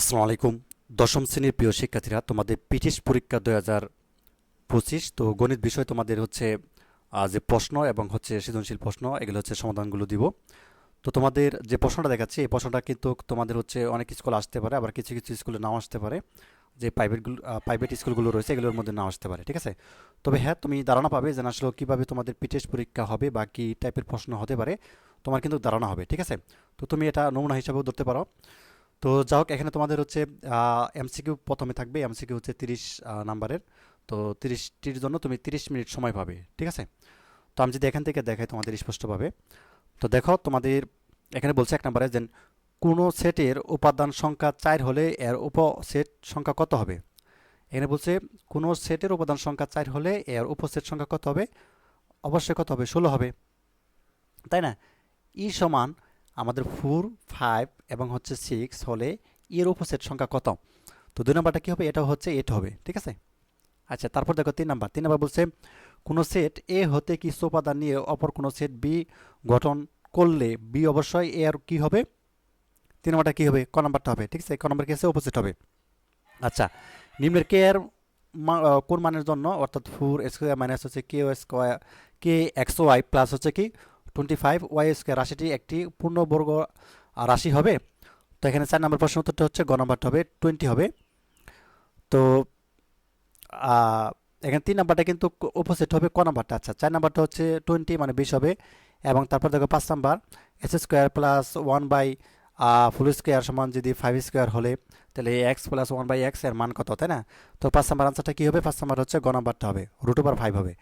আসসালামু আলাইকুম। দশম শ্রেণির প্রিয় শিক্ষার্থীরা, তোমাদের পিটিশ পরীক্ষা দুই হাজার পঁচিশ, তো গণিত বিষয় তোমাদের হচ্ছে যে প্রশ্ন এবং হচ্ছে সৃজনশীল প্রশ্ন, এগুলো হচ্ছে সমাধানগুলো দিব। তো তোমাদের যে প্রশ্নটা দেখাচ্ছি, এই প্রশ্নটা কিন্তু তোমাদের হচ্ছে অনেক স্কুল আসতে পারে, আবার কিছু কিছু স্কুলে নাও আসতে পারে। যে প্রাইভেটগুলো প্রাইভেট স্কুলগুলো রয়েছে, এগুলোর মধ্যে নাও আসতে পারে, ঠিক আছে? তবে হ্যাঁ তুমি ধারণা পাবে যে আসলে কীভাবে তোমাদের পিটিএস পরীক্ষা হবে বা কী টাইপের প্রশ্ন হতে পারে, তোমার কিন্তু ধারণা হবে, ঠিক আছে? তো তুমি এটা নমুনা হিসাবেও ধরতে পারো। তো যাই হোক, এখানে তোমাদের হচ্ছে এমসিকিউ প্রথমে থাকবে। এমসিকিউ হচ্ছে তিরিশ নাম্বারের। তো তিরিশটির জন্য তুমি তিরিশ মিনিট সময় পাবে, ঠিক আছে? তো আমি যদি এখান থেকে দেখাই তোমাদের স্পষ্টভাবে। তো দেখো, তোমাদের এখানে বলছে এক নম্বরে যে, কোনো সেটের উপাদান সংখ্যা চার হলে এর উপসেট সংখ্যা কত হবে? এখানে বলছে, কোনো সেটের উপাদান সংখ্যা চার হলে এর উপসেট সংখ্যা কত হবে? অবশ্যই কত হবে? ষোলো হবে। তাই না? ই সমান আমাদের ফোর, ফাইভ এবং হচ্ছে সিক্স হলে এর উপসেট সংখ্যা কত? তো দুই নাম্বারটা কী হবে? এটা হচ্ছে এট হবে, ঠিক আছে? আচ্ছা তারপর দেখো তিন নাম্বার। তিন নাম্বার বলছে, কোনো সেট এ হতে কিছু উপাদান নিয়ে অপর কোনো সেট বি গঠন করলে বি অবশ্যই এ আর কী হবে? তিন নম্বরটা কী হবে? ক নাম্বারটা হবে, ঠিক আছে? ক নাম্বার কেসে অপোজিট হবে। আচ্ছা নিম্নের কে এর কোন মানের জন্য? অর্থাৎ ফোর স্কোয়ার মাইনাস হচ্ছে কে ও square, K X Y plus হচ্ছে কি? টোয়েন্টি ফাইভ ওয়াই স্কোয়ার রাশিটি একটি পূর্ণবর্গ রাশি হবে। তো এখানে চার নম্বর প্রশ্ন উত্তরটা হচ্ছে গ নাম্বারটা হবে টোয়েন্টি হবে। তো এখানে তিন নাম্বারটা কিন্তু অপোজিট হবে, ক নাম্বারটা? আচ্ছা চার নাম্বারটা হচ্ছে টোয়েন্টি মানে বিশ হবে এবং তারপর দেখো পাঁচ number S square plus one by full square সমান যদি ফাইভ স্কোয়ার হলে, তাহলে এক্স প্লাস ওয়ান বাই এক্সের মান কত, তাই না? তো পাঁচ নাম্বার আনসারটা কী হবে? পাঁচ নাম্বার হচ্ছে গ নাম্বারটা হবে রুট ওভার ফাইভ হবে।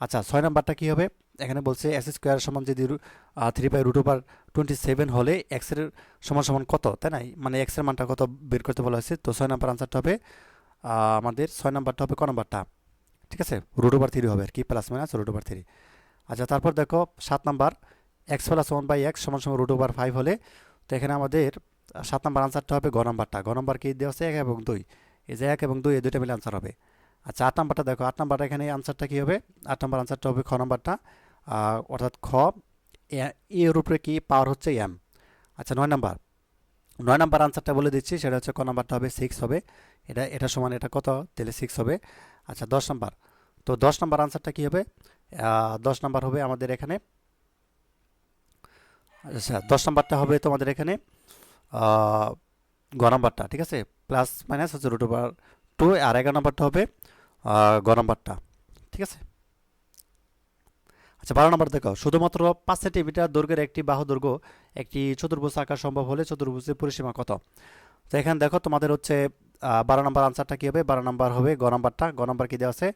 আচ্ছা ছয় নাম্বারটা কী হবে? এখানে বলছে এক্স স্কোয়ার সমান যদি three by root over twenty seven হলে এক্সের সমান সমান কত, তাই না? মানে এক্সের মানটা কত বের করতে বলা হয়েছে? তো ছয় নাম্বার আনসারটা হবে আমাদের ছয় নাম্বারটা হবে ক নাম্বারটা ঠিক আছে? রুট ওভার থ্রি হবে আর কি plus minus root over three আচ্ছা তারপর দেখো সাত number X plus one by X সমান সমান রুট ওভার ফাইভ হলে, তো এখানে আমাদের সাত নাম্বার আনসারটা হবে গ নাম্বারটা গ নাম্বার কি দেওয়া আছে? এক এবং দুই। এই যে এক এবং দুই, এই দুইটা মিলে আনসার হবে। আচ্ছা আট নাম্বারটা দেখো। আট নাম্বারটা এখানে আনসারটা কী হবে? আট নাম্বার আনসারটা হবে খ নাম্বারটা অর্থাৎ খ এর উপরে কি, পাওয়ার হচ্ছে এম। আচ্ছা নয় নাম্বার। নয় নাম্বার আনসারটা বলে দিচ্ছি, সেটা হচ্ছে ক নাম্বারটা হবে সিক্স হবে। এটা এটা সমান এটা কত? তাহলে সিক্স হবে। আচ্ছা দশ নাম্বার। তো দশ নাম্বার আনসারটা কী হবে? দশ নাম্বার হবে আমাদের এখানে। আচ্ছা দশ নাম্বারটা হবে তোমাদের এখানে গ নাম্বারটা, ঠিক আছে? প্লাস মাইনাস হচ্ছে রুট ওভার টু আর এগারো নাম্বারটা হবে গ নাম্বারটা, ঠিক আছে? আচ্ছা বারো নম্বর দেখো, শুধুমাত্র পাঁচ সেন্টিমিটার দৈর্ঘ্যের একটি বাহু দৈর্ঘ্য একটি চতুর্ভুজ আঁকা সম্ভব হলে চতুর্ভুজের পরিসীমা কত? তো এখানে দেখো, তোমাদের হচ্ছে বারো নম্বর আনসারটা কী হবে? বারো নম্বর হবে গ নাম্বারটা। গ নাম্বার কী দেওয়া আছে?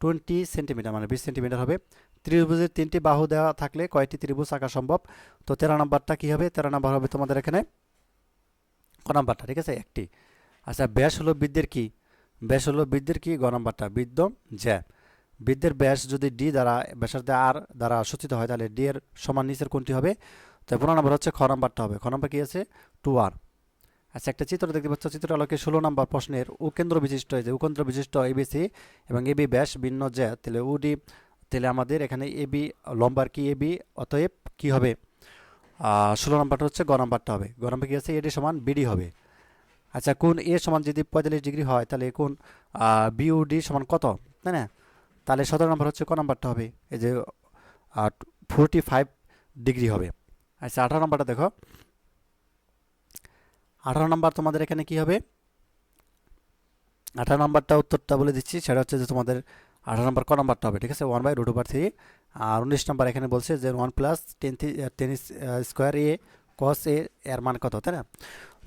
টোয়েন্টি সেন্টিমিটার মানে বিশ সেন্টিমিটার হবে। ত্রিভুজের তিনটি বাহু দেওয়া থাকলে কয়টি ত্রিভুজ আঁকা সম্ভব? তো তেরো নাম্বারটা কী হবে? তেরো নাম্বার হবে তোমাদের এখানে ক নম্বরটা, ঠিক আছে? একটি। আচ্ছা ব্যাস হলো বৃদ্ধের কি? ব্যাস হলো বৃদ্ধের কি? গ নাম্বারটা বৃদ্ধ জ্যা। বৃদ্ধের ব্যাস যদি ডি দ্বারা, ব্যাসার্ধে আর দ্বারা সূচিত হয়, তাহলে ডি এর সমান নিচের কোনটি হবে? তো পনেরো নম্বর হচ্ছে খ নাম্বারটা হবে। খ নাম্বার কি আছে? টু আর আচ্ছা একটা চিত্র দেখতে পাচ্ছ। চিত্র আলোকে ষোলো নম্বর প্রশ্নের উকেন্দ্র বিশিষ্ট যে উকেন্দ্র বিশিষ্ট এবিসি এবং এবি ব্যাস ভিন্ন জ্যা। তাহলে উডি তাহলে আমাদের এখানে এবি লম্বার কি এবি অতএব কি হবে? ষোলো নম্বরটা হচ্ছে গ নাম্বারটা হবে। গ নাম্বার কি আছে? এডি সমান বিডি হবে। আচ্ছা কোন এ সমান যদি পঁয়তাল্লিশ ডিগ্রি হয়, তাহলে কোন বিউডি সমান কত? তাই না? তাহলে সতেরো নম্বর হচ্ছে ক নাম্বারটা হবে? এই যে ফোরটি ফাইভ ডিগ্রি হবে। আচ্ছা আঠারো নম্বরটা দেখো। আঠারো নম্বর তোমাদের এখানে কি হবে? আঠারো নম্বরটা উত্তরটা বলে দিচ্ছি, সেটা হচ্ছে যে তোমাদের আঠারো নম্বর ক নাম্বারটা হবে, ঠিক আছে? One by root over three আর উনিশ নম্বর এখানে বলছে যে one plus ten ten square A cos A এর মান কত, তাই না?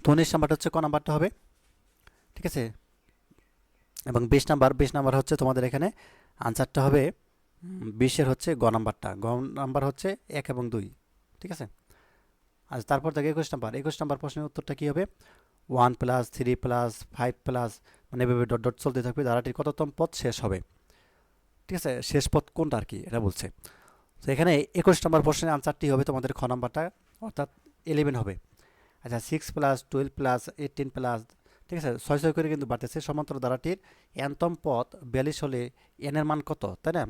তো উনিশ নাম্বারটা হচ্ছে ক নাম্বারটা হবে, ঠিক আছে? এবং বিশ নাম্বার বিশ নাম্বার হচ্ছে তোমাদের এখানে আনসারটা হবে, বিশের হচ্ছে গ নাম্বারটা। গ নাম্বার হচ্ছে এক এবং দুই, ঠিক আছে? আচ্ছা তারপর দেখো একুশ নাম্বার। একুশ নাম্বার প্রশ্নের উত্তরটা কী হবে? One plus three plus five plus মানে এভাবে ডট ডট চলতে থাকবে, ধারাটির কততম পথ শেষ হবে। ঠিক আছে? শেষ পথ কোনটা আর কি? এটা বলছে। তো এখানে একুশ নম্বর প্রশ্নের আনসারটি হবে তোমাদের খ নাম্বারটা, অর্থাৎ ইলেভেন হবে। আচ্ছা six plus twelve plus eighteen plus ঠিক আছে, ছয় ছয় করে কিন্তু বাড়তেছে। সমান্তর ধারাটির এনতম পথ বিয়াল্লিশ হলে এনের মান কত, তাই না?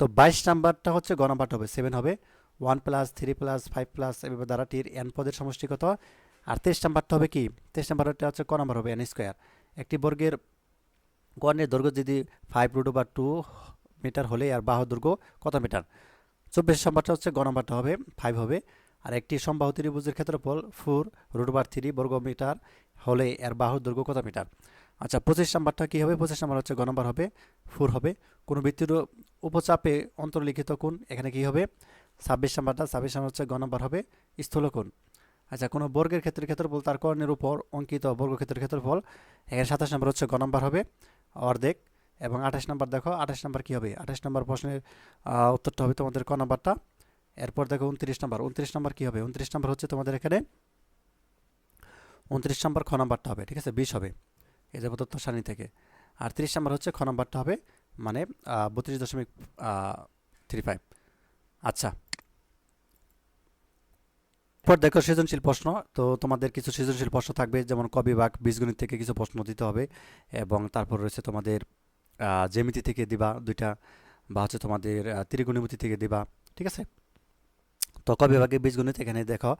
তো বাইশ নাম্বারটা হচ্ছে গ নাম্বারটা হবে সেভেন হবে। One plus three plus five plus এভাবে ধারাটির এন পদের সমষ্টি কত? আর তেইশ নাম্বারটা হবে কি? তেইশ নাম্বারটা হচ্ছে ক নাম্বার হবে এন স্কোয়ার একটি বর্গের কর্ণের দৈর্ঘ্য যদি five root over two metre হলে আর বাহুর দৈর্ঘ্য কত মিটার চব্বিশ নাম্বারটা হচ্ছে গ হবে ফাইভ হবে। আর একটি সমবাহু ত্রিভুজের ক্ষেত্রফল ফোর রুট ওভার থ্রি বর্গ মিটার হলে এর বাহুর দৈর্ঘ্য কত মিটার? আচ্ছা পঁচিশ নাম্বারটা কী হবে? পঁচিশ নাম্বার হচ্ছে গ হবে, ফোর হবে। কোনো বৃত্তির উপচাপে অন্তর্লিখিত কোণ এখানে কি হবে? ছাব্বিশ নাম্বারটা, ছাব্বিশ নাম্বার হচ্ছে গ হবে স্থূলকোণ আচ্ছা কোনো বর্গের ক্ষেত্রে ক্ষেত্রফল তার কর্ণের উপর অঙ্কিত বর্গক্ষেত্রের ক্ষেত্রফল। এখানে সাতাশ নম্বর হচ্ছে গ হবে, অর্ধেক। এবং আঠাশ নম্বর দেখো, আঠাশ নম্বর কী হবে? আঠাশ নম্বর প্রশ্নের উত্তরটা হবে তোমাদের ক নাম্বারটা। এরপর দেখো উনত্রিশ নম্বর উনত্রিশ নম্বর কী হবে? উনত্রিশ নম্বর হচ্ছে তোমাদের এখানে উনত্রিশ নম্বর খ নম্বরটা হবে ঠিক আছে? বিশ হবে এই যে প্রদত্ত সারণী থেকে। আর তিরিশ নম্বর হচ্ছে খ নাম্বারটা হবে মানে বত্রিশ দশমিক থ্রি ফাইভ আচ্ছা। এরপর দেখো সৃজনশীল প্রশ্ন তো তোমাদের কিছু সৃজনশীল প্রশ্ন থাকবে যেমন ক বিভাগ বীজগণিত থেকে কিছু প্রশ্ন দিতে হবে এবং তারপর রয়েছে তোমাদের আহ, জ্যামিতি থেকে দিবা দুইটা বা হচ্ছে তোমাদের ত্রিগুণিমিতি থেকে দিবা ঠিক আছে? তো ক বিভাগে বীজগণিত এখানে দেখো।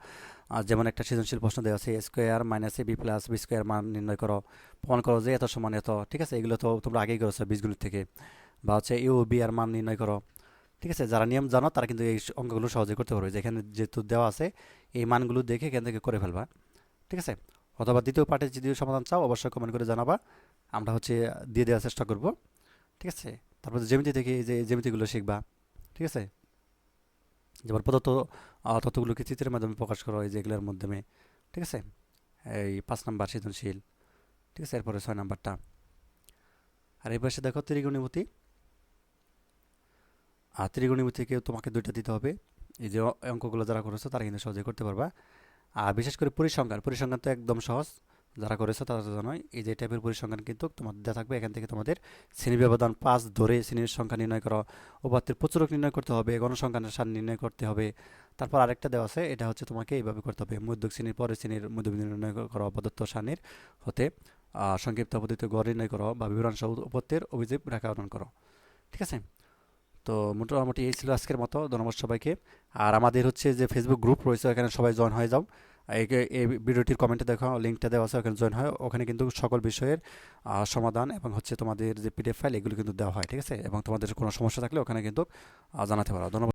যেমন একটা সৃজনশীল প্রশ্ন দেওয়া আছে square minus A B plus B square মান নির্ণয় করো। প্রমাণ করো যে এত সমান এত, ঠিক আছে? এগুলো তো তোমরা আগেই করেছ বীজগণিত থেকে। বা হচ্ছে ইউ বি আর মান নির্ণয় করো, ঠিক আছে? যারা নিয়ম জানো, তারা কিন্তু এই অঙ্কগুলো সহজে করতে পারবে। যেখানে যেহেতু দেওয়া আছে, এই মানগুলো দেখে এখান থেকে করে ফেলবা, ঠিক আছে? অথবা দ্বিতীয় পার্টের যদি সমাধান চাও, অবশ্যই কমেন্ট করে জানাবা। আমরা হচ্ছে দিয়ে দেওয়ার চেষ্টা করব, ঠিক আছে? তারপর জ্যামিতি থেকে যে জ্যামিতিগুলো শিখবা, ঠিক আছে? যেমন প্রদত্ত তথ্যগুলোকে চিত্রের মাধ্যমে প্রকাশ করা এই যেগুলোর মাধ্যমে, ঠিক আছে? এই পাঁচ নাম্বার সৃজনশীল, ঠিক আছে? এরপরে ছয় নাম্বারটা। আর এই পাশে দেখো ত্রিগুণিমতি আর ত্রিগুণিমতিকে তোমাকে দুইটা দিতে হবে। এই যে অঙ্কগুলো যারা করেছ, তারা কিন্তু সহজে করতে পারবা। আর বিশেষ করে পরিসংখ্যান পরিসংখ্যান তো একদম সহজ। যারা করেছ তারা জানোই, এই যে টাইপের পরিসংখ্যান কিন্তু তোমাদের দেওয়া থাকবে। এখান থেকে তোমাদের শ্রেণি ব্যবধান পাঁচ ধরে শ্রেণির সংখ্যা নির্ণয় করো। উপাত্তের প্রচুরক নির্ণয় করতে হবে, গণসংখ্যানের সার নির্ণয় করতে হবে। তারপর আরেকটা দেওয়া আছে, এটা হচ্ছে তোমাকে এইভাবে করতে হবে। মধ্যক শ্রেণির পরের শ্রেণির মধ্যবিন্দু নির্ণয় করো প্রদত্ত সারণীর হতে সংক্ষিপ্ত পদ্ধতিতে গড় নির্ণয় করো বা বিবরণ সহ অভিযোগ রেখা অনুসরণ করো। ঠিক আছে? তো মোটামুটি এই ছিল আজকের মতো। ধন্যবাদ সবাইকে। আর আমাদের হচ্ছে যে ফেসবুক গ্রুপ রয়েছে এখানে সবাই জয়েন হয়ে যাও। এই ভিডিওটির কমেন্টে দেখো লিঙ্কটা দেওয়া আছে, ওখানে জয়েন হয়। ওখানে কিন্তু সকল বিষয়ের সমাধান এবং হচ্ছে তোমাদের যে পিডিএফ ফাইল এগুলো কিন্তু দেওয়া হয়, ঠিক আছে? এবং তোমাদের কোনো সমস্যা থাকলে ওখানে কিন্তু জানাতে পারো। ধন্যবাদ।